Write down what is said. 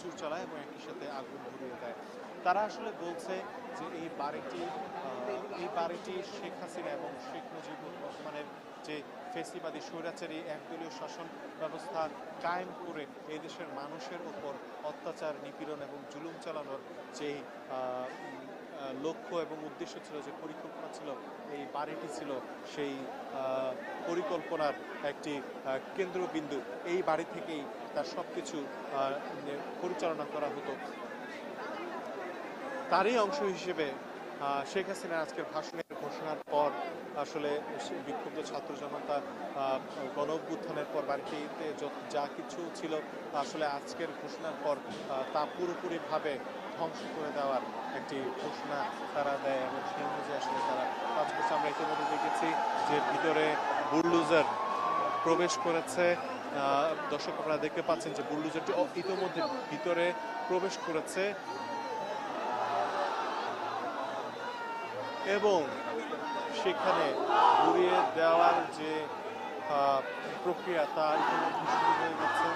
ভাঙচুর চালায় এবং একই সাথে আগুন ধরিয়ে দেয়। তারা আসলে বলছে যে এই বাড়িটি এই বাড়িটি শেখ হাসিনা এবং শেখ মুজিবুর রহমানের যে ফেসিবাদী স্বৈরাচারী একদলীয় শাসন ব্যবস্থা কায়েম করে এই দেশের মানুষের উপর অত্যাচার নিপীড়ন এবং জুলুম চালানোর আহ, লক্ষ্য এবং উদ্দেশ্য ছিল যে পরিকল্পনা ছিল এই বাড়িটি ছিল সেই পরিকল্পনার একটি কেন্দ্রবিন্দু। এই বাড়ি থেকেই তার সব কিছু পরিচালনা করা হতো। তারই অংশ হিসেবে শেখ হাসিনার আজকের ভাষণের ঘোষণার পর আসলে বিক্ষুব্ধ ছাত্র জনতা আহ, গণ অভ্যুত্থানের পর বাড়িটিতে যা কিছু ছিল আসলে আজকের ঘোষণার পর তা পুরোপুরিভাবে ধ্বংস করে দেওয়ার একটি ঘোষণা তারা দেয় এবং সেই অনুযায়ী আসলে তারা করছে। আমরা ইতিমধ্যে দেখেছি যে ভিতরে বুলডুজার প্রবেশ করেছে। দর্শক আপনারা দেখতে পাচ্ছেন যে বুলডুজারটি ইতিমধ্যে ভিতরে প্রবেশ করেছে। এবং সেখানে ঘুরিয়ে দেওয়ার যে প্রক্রিয়া তা ইতিমধ্যে শুরু হয়ে গেছে।